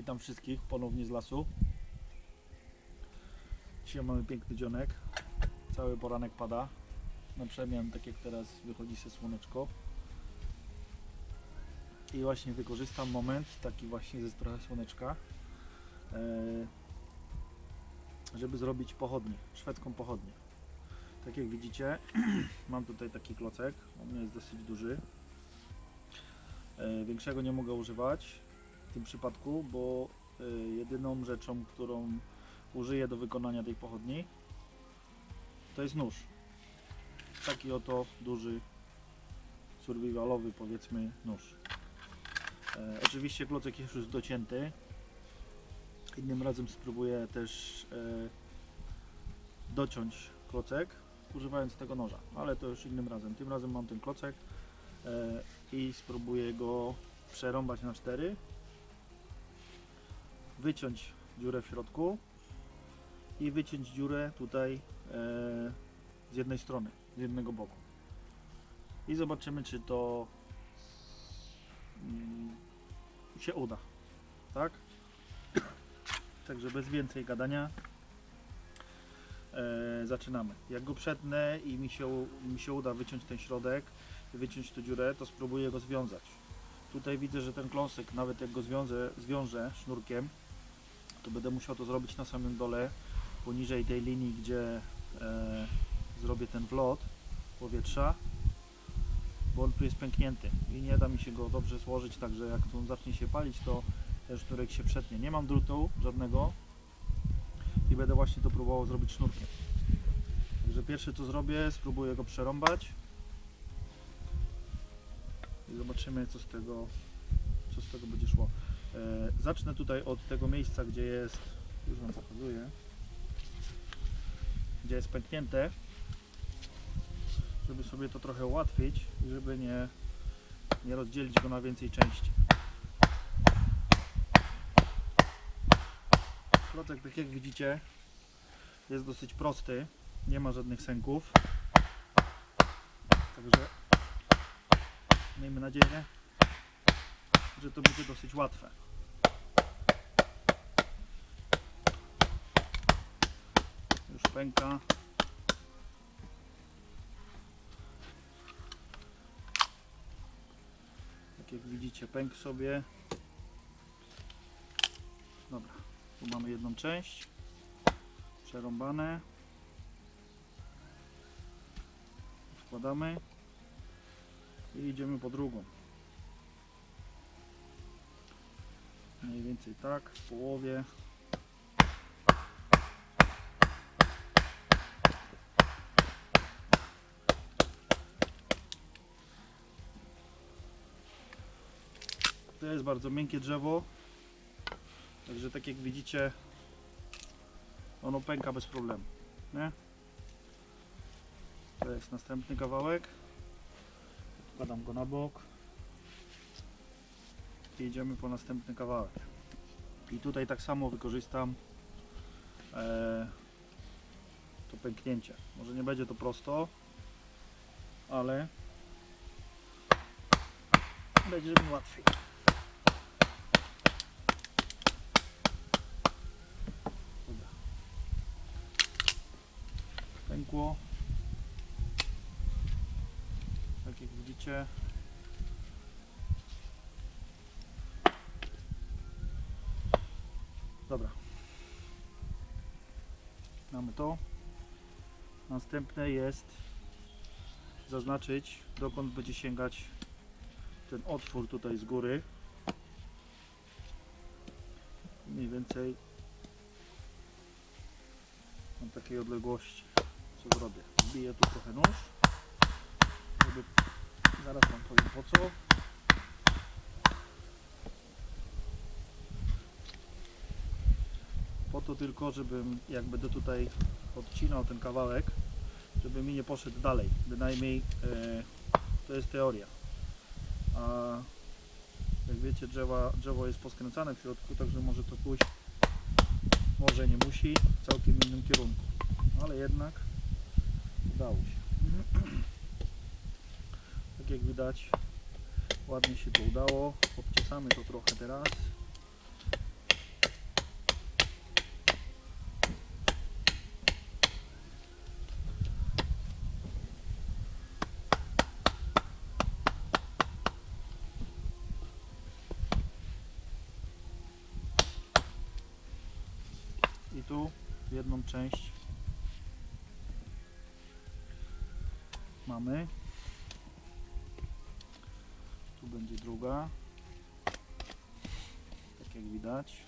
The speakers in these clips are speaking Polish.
Witam wszystkich ponownie z lasu. Dzisiaj mamy piękny dzionek. Cały poranek pada. Na przemian, tak jak teraz, wychodzi się słoneczko. I właśnie wykorzystam moment, taki właśnie ze trochę słoneczka, e, żeby zrobić pochodnię, szwedzką pochodnię. Tak jak widzicie, mam tutaj taki klocek, on jest dosyć duży. E, Większego nie mogę używać w tym przypadku, bo e, jedyną rzeczą, którą użyję do wykonania tej pochodni, to jest nóż. Taki oto duży, survivalowy powiedzmy nóż. E, oczywiście klocek jest już docięty. Innym razem spróbuję też e, dociąć klocek używając tego noża, ale to już innym razem. Tym razem mam ten klocek i spróbuję go przerąbać na cztery, wyciąć dziurę w środku i wyciąć dziurę tutaj e, z jednej strony, z jednego boku. I zobaczymy, czy to mm, się uda. Tak? Także bez więcej gadania e, zaczynamy. Jak go przetnę i mi się, mi się uda wyciąć ten środek, wyciąć tę dziurę, to spróbuję go związać. Tutaj widzę, że ten kląsek, nawet jak go zwiążę, zwiążę sznurkiem, to będę musiał to zrobić na samym dole, poniżej tej linii, gdzie e, zrobię ten wlot powietrza, bo on tu jest pęknięty i nie da mi się go dobrze złożyć, także jak on zacznie się palić, to ten sznurek się przetnie. Nie mam drutu żadnego i będę właśnie to próbował zrobić sznurkiem. Także pierwsze co zrobię, spróbuję go przerąbać i zobaczymy co z tego, co z tego będzie szło. E, zacznę tutaj od tego miejsca, gdzie jest, już Wam pokazuję, gdzie jest pęknięte, żeby sobie to trochę ułatwić i żeby nie, nie rozdzielić go na więcej części. Klocek, tak jak widzicie, jest dosyć prosty, nie ma żadnych sęków, także miejmy nadzieję, że to będzie dosyć łatwe. Już pęka. Tak jak widzicie, pęk sobie. Dobra, tu mamy jedną część. Przerąbane. Wkładamy i idziemy po drugą. Mniej więcej tak, w połowie. To jest bardzo miękkie drzewo. Także tak jak widzicie, ono pęka bez problemu. Nie? To jest następny kawałek. Wkładam go na bok. I idziemy po następny kawałek. I tutaj tak samo wykorzystam e, to pęknięcie. Może nie będzie to prosto, ale będzie mi łatwiej. Pękło. Tak jak widzicie. Dobra. Mamy to. Następne jest zaznaczyć dokąd będzie sięgać ten otwór tutaj z góry. Mniej więcej na takiej odległości. Co zrobię? Wbiję tu trochę nóż, żeby zaraz wam powiem po co. to tylko, żebym jak będę tutaj odcinał ten kawałek, żeby mi nie poszedł dalej. Bynajmniej e, to jest teoria. A jak wiecie, drzewa, drzewo jest poskręcane w środku, także może to pójść, może nie musi, w całkiem innym kierunku. Ale jednak udało się. Tak jak widać, ładnie się to udało. Obciesamy to trochę teraz. Tu jedną część mamy. Tu będzie druga. Tak jak widać.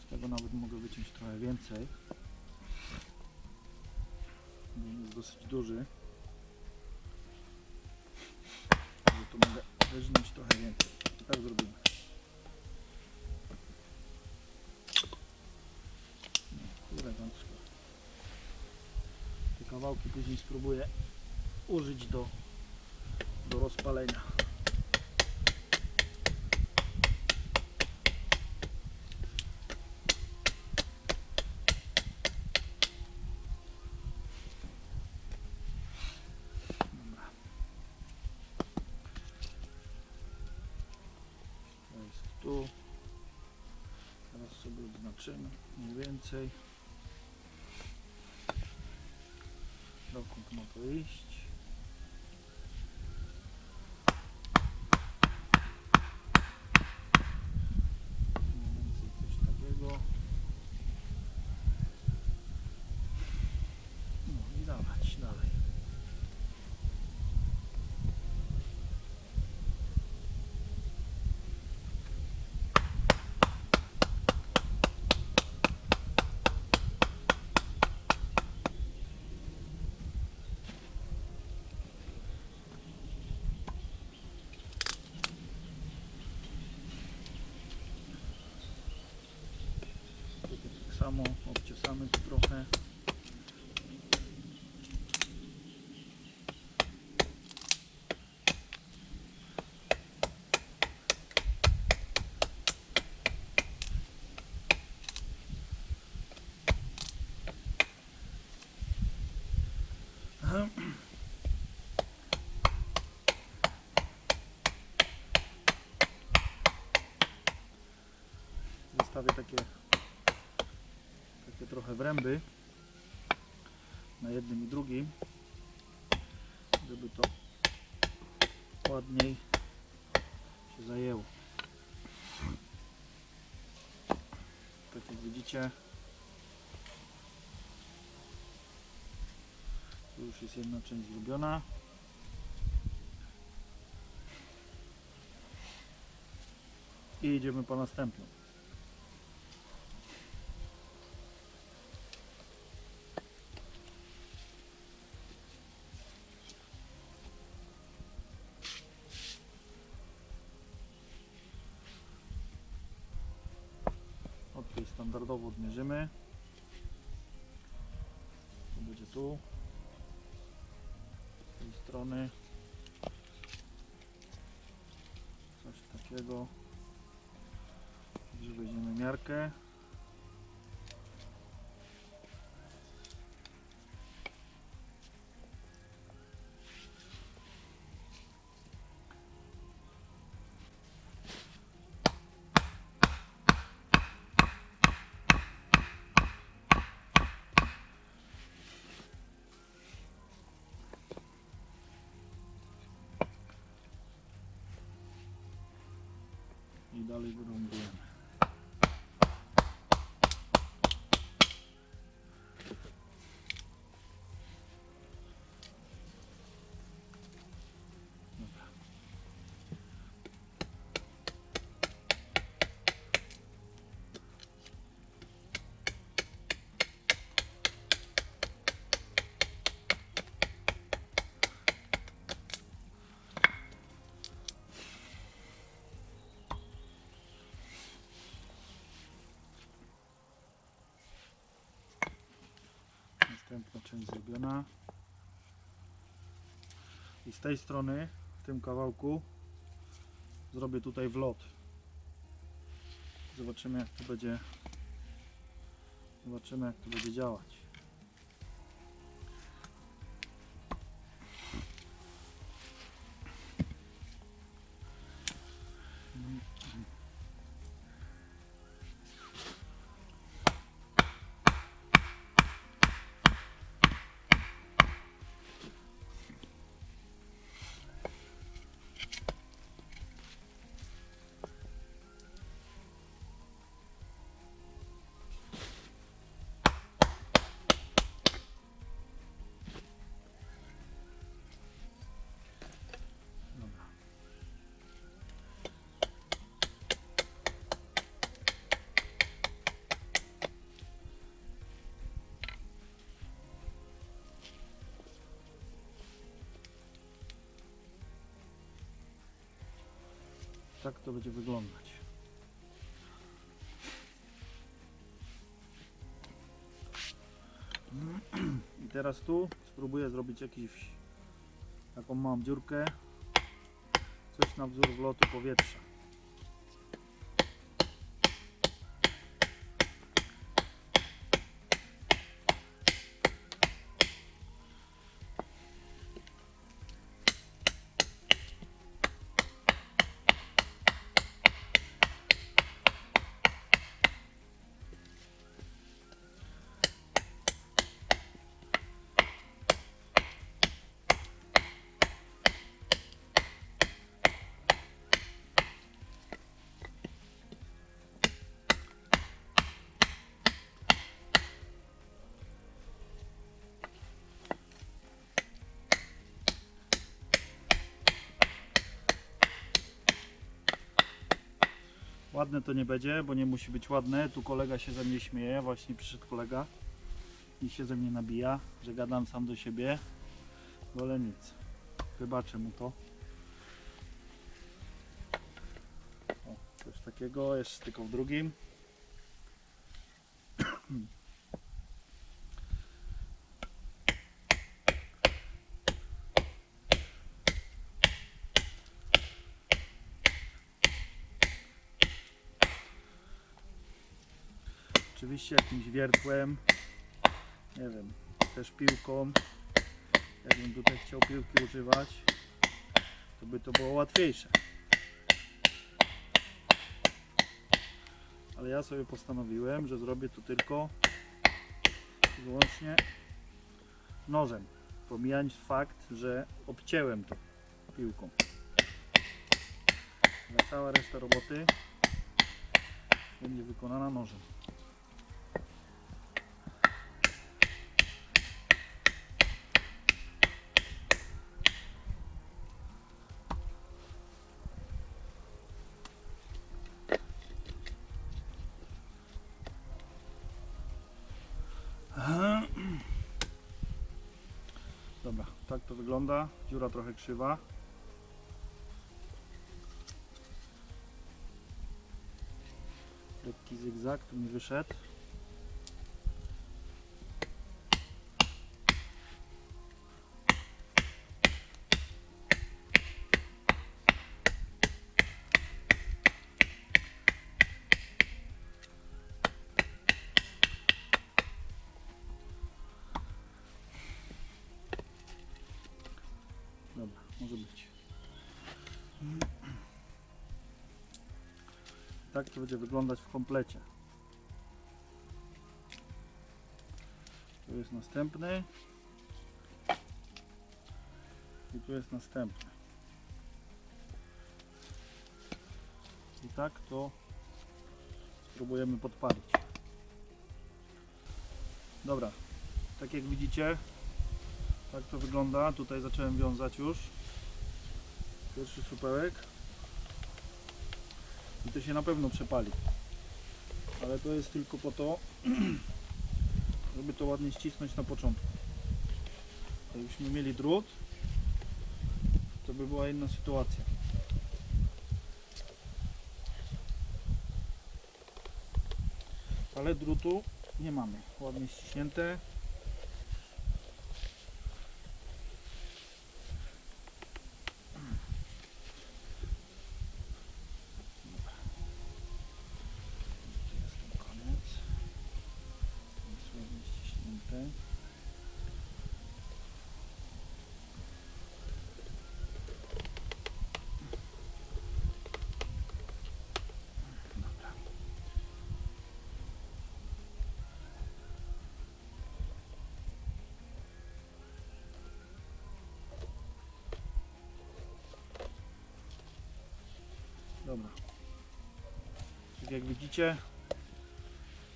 Z tego nawet mogę wyciąć trochę więcej. On jest dosyć duży. Tu mogę wyżnąć trochę więcej. Kawałki później spróbuję użyć do, do rozpalenia. Tu. Teraz sobie odznaczymy mniej więcej. Dokąd ma to iść? Mniej więcej coś takiego. No i dawać dalej. Tutaj tak samo obciosamy tu trochę. Zostawię takie trochę wręby na jednym i drugim, żeby to ładniej się zajęło. Tak jak widzicie, tu już jest jedna część zrobiona. I idziemy po następną. Strony. Coś takiego. Że weźmiemy miarkę. I dalej wyrąbujemy. Dobra. Część zrobiona. I z tej strony, w tym kawałku, zrobię tutaj wlot. Zobaczymy jak to będzie. Zobaczymy jak to będzie działać. Tak to będzie wyglądać. I teraz tu spróbuję zrobić jakiś taką mam dziurkę coś na wzór wlotu powietrza. Ładne to nie będzie, bo nie musi być ładne. Tu kolega się ze mnie śmieje, właśnie przyszedł kolega i się ze mnie nabija, że gadam sam do siebie. Ale nic. Wybaczę mu to. O, coś takiego, jeszcze tylko w drugim. Oczywiście jakimś wiertłem, nie wiem, też piłką. Jakbym tutaj chciał piłki używać, to by to było łatwiejsze. Ale ja sobie postanowiłem, że zrobię to tylko wyłącznie nożem. Pomijając fakt, że obcięłem to piłką. Ale cała reszta roboty będzie wykonana nożem. Dobra, tak to wygląda. Dziura trochę krzywa. Lekki zygzak tu mi wyszedł. Tak to będzie wyglądać w komplecie. Tu jest następny. I tu jest następny. I tak to spróbujemy podpalić. Dobra, tak jak widzicie, tak to wygląda. Tutaj zacząłem wiązać już. Pierwszy supełek. I to się na pewno przepali. Ale to jest tylko po to, żeby to ładnie ścisnąć na początku. Jakbyśmy mieli drut, to by była inna sytuacja. Ale drutu nie mamy. Ładnie ściśnięte. Dobra. Tak jak widzicie,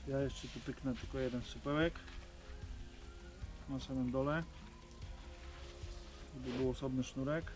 ja jeszcze tu pyknę tylko jeden supełek na samym dole, żeby był osobny sznurek.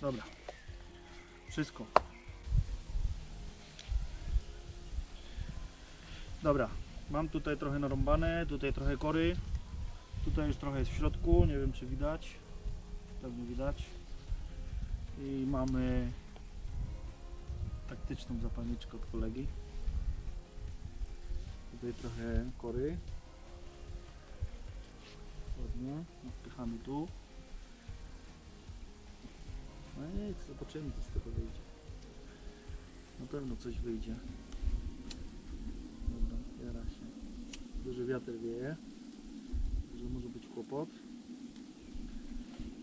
Dobra. Wszystko. Dobra, mam tutaj trochę narąbane, tutaj trochę kory. Tutaj już trochę jest w środku, nie wiem czy widać. Pewnie widać. I mamy taktyczną zapalniczkę od kolegi. Tutaj trochę kory. Ładnie, wpychamy tu. No nic, zobaczymy co z tego wyjdzie. Na pewno coś wyjdzie. Dobra, jara się. Duży wiatr wieje. Także może być kłopot.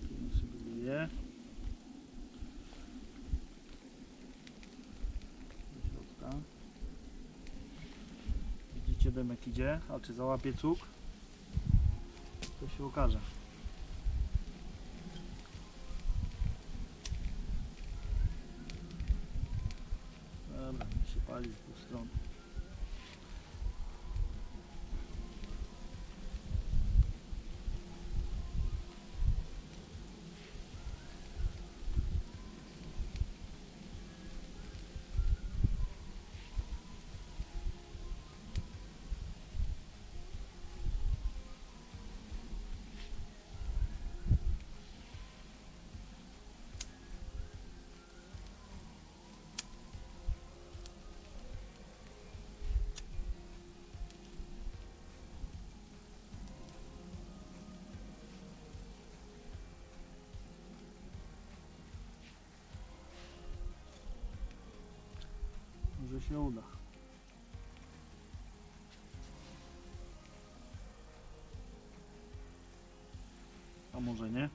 Tu sobie wieje. Do środka. Widzicie demek idzie, a czy załapie cuk? To się okaże. Się uda. A może nie?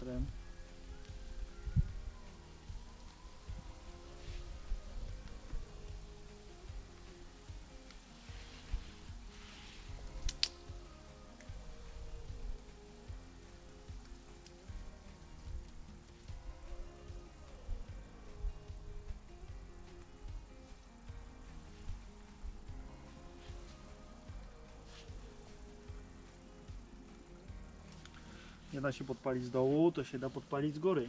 Kurde, z Nie da się podpalić z dołu, to się da podpalić z góry.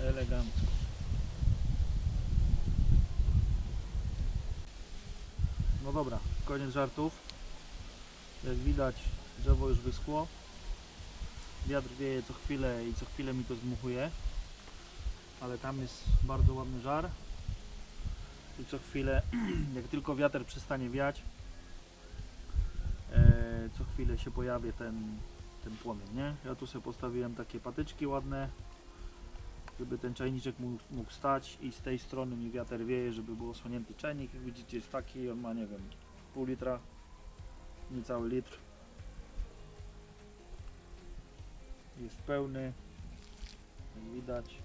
Elegancko. No dobra, koniec żartów. Jak widać drzewo już wyschło. wiatr wieje co chwilę i co chwilę mi to zmuchuje. Ale tam jest bardzo ładny żar. I co chwilę, jak tylko wiatr przestanie wiać, e, co chwilę się pojawia ten, ten płomień, nie? Ja tu sobie postawiłem takie patyczki ładne, żeby ten czajniczek mógł, mógł stać i z tej strony mi wiatr wieje, żeby był osłonięty czajnik. Jak widzicie jest taki, on ma nie wiem, pół litra, niecały litr. Jest pełny, jak widać.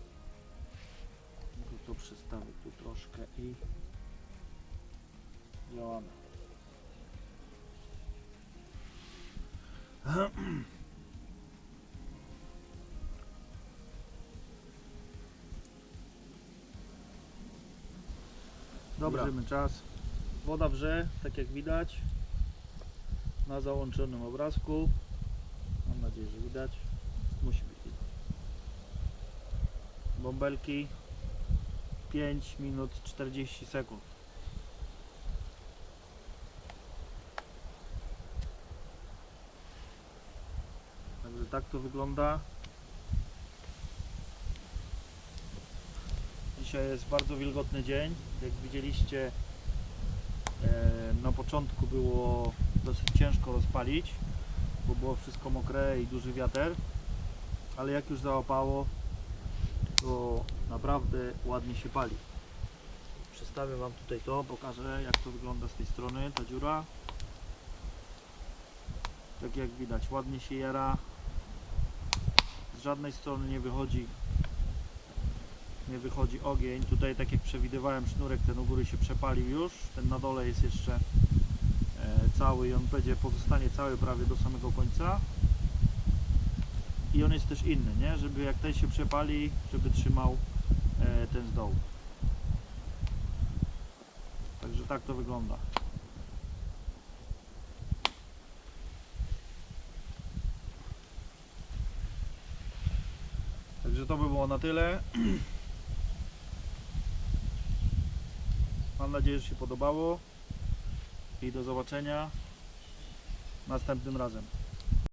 Tylko to przestawię tu troszkę i działamy. Dobra. Bierzemy czas. Woda wrze, tak jak widać na załączonym obrazku. Mam nadzieję, że widać. Musi być widać. Bąbelki 5 minut 40 sekund. Także tak to wygląda. Dzisiaj jest bardzo wilgotny dzień. Jak widzieliście, e, na początku było dosyć ciężko rozpalić, bo było wszystko mokre i duży wiatr. Ale jak już załapało, to naprawdę ładnie się pali. Przedstawię Wam tutaj to, pokażę jak to wygląda z tej strony, ta dziura. Tak jak widać, ładnie się jara. Z żadnej strony nie wychodzi nie wychodzi ogień. Tutaj tak jak przewidywałem sznurek ten u góry się przepalił już. Ten na dole jest jeszcze e, cały i on będzie pozostanie cały prawie do samego końca. I on jest też inny, nie? Żeby jak ten się przepali, żeby trzymał e, ten z dołu. Także tak to wygląda. Także to by było na tyle. nadzieję, że się podobało i do zobaczenia następnym razem.